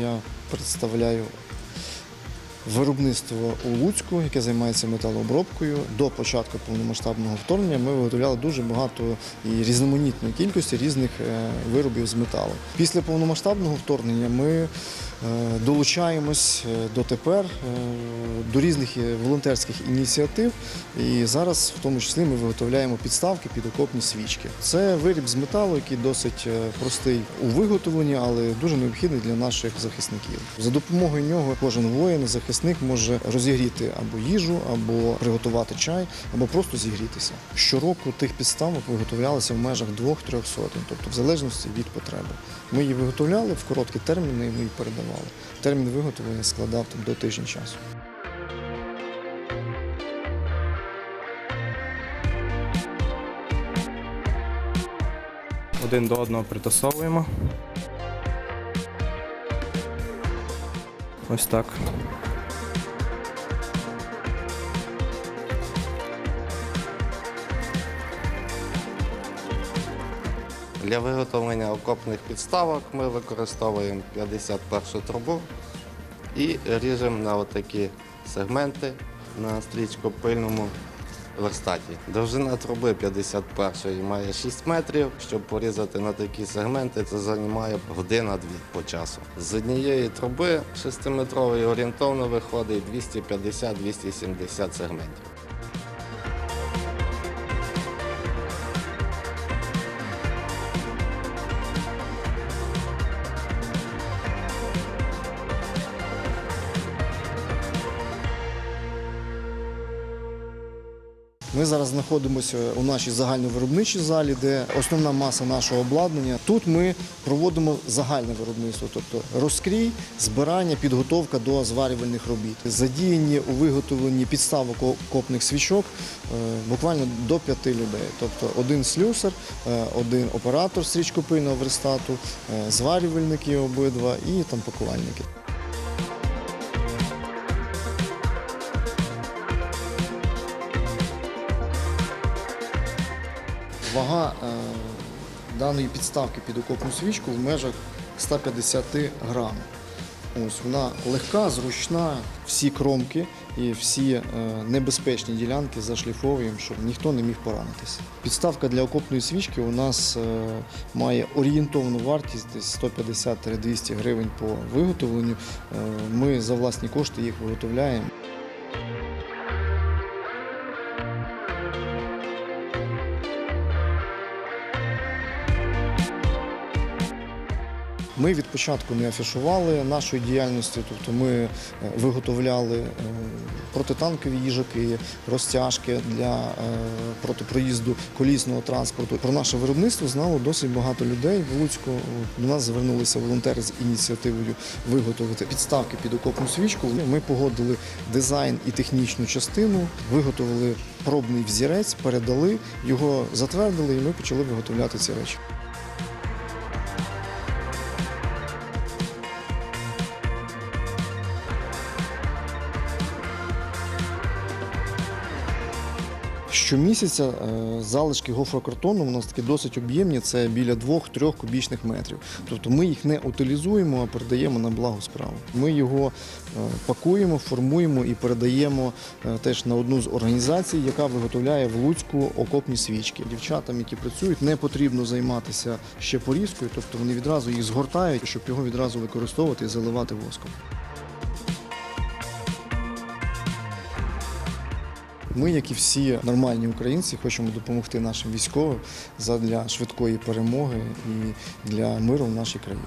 Я представляю виробництво у Луцьку, яке займається металообробкою. До початку повномасштабного вторгнення ми виготовляли дуже багато і різноманітної кількості різних е, виробів з металу. Після повномасштабного вторгнення ми долучаємось е, дотепер е, до різних е, волонтерських ініціатив. І зараз, в тому числі, ми виготовляємо підставки під окопні свічки. Це виріб з металу, який досить е, простий у виготовленні, але дуже необхідний для наших захисників. За допомогою нього кожен воїн, захисник може розігріти або їжу, або приготувати чай, або просто зігрітися. Щороку тих підставок виготовлялося в межах двох-трьох сотень, тобто в залежності від потреби. Ми її виготовляли в короткі терміни, ми її передавали. Термін виготовлення складав там, до тижня часу. Один до одного притасовуємо. Ось так. Для виготовлення окопних підставок ми використовуємо 51 трубу і ріжемо на отакі сегменти на стрічкопильному верстаті. Довжина труби 51 має 6 метрів. Щоб порізати на такі сегменти, це займає година-дві по часу. З однієї труби 6-метрової орієнтовно виходить 250-270 сегментів. Ми зараз знаходимося у нашій загальновиробничій залі, де основна маса нашого обладнання. Тут ми проводимо загальне виробництво, тобто розкрій, збирання, підготовка до зварювальних робіт. Задіяні у виготовленні підставок окопних свічок е, буквально до п'яти людей. Тобто один слюсар, е, один оператор стрічкопильного верстату, е, зварювальники обидва і там пакувальники. Вага е, даної підставки під окопну свічку в межах 150 грам. Ось вона легка, зручна, всі кромки і всі е, небезпечні ділянки зашліфовуємо, щоб ніхто не міг поранитися. Підставка для окопної свічки у нас е, має орієнтовну вартість десь 150-200 гривень по виготовленню. Ми за власні кошти їх виготовляємо. Ми від початку не афішували нашої діяльності, тобто ми е, виготовляли е, протитанкові їжаки, розтяжки для е, протипроїзду колісного транспорту. Про наше виробництво знало досить багато людей в Луцьку. До нас звернулися волонтери з ініціативою виготовити підставки під окопну свічку. Ми погодили дизайн і технічну частину, виготовили пробний взірець, передали його, затвердили, і ми почали виготовляти ці речі. Щомісяця е, залишки гофрокартону у нас такі досить об'ємні, це біля 2-3 кубічних метрів. Тобто ми їх не утилізуємо, а передаємо на благо справу. Ми його е, пакуємо, формуємо і передаємо е, теж на одну з організацій, яка виготовляє в Луцьку окопні свічки. Дівчатам, які працюють, не потрібно займатися ще порізкою, тобто вони відразу їх згортають, щоб його відразу використовувати і заливати воском. Ми, як і всі нормальні українці, хочемо допомогти нашим військовим задля швидкої перемоги і для миру в нашій країні.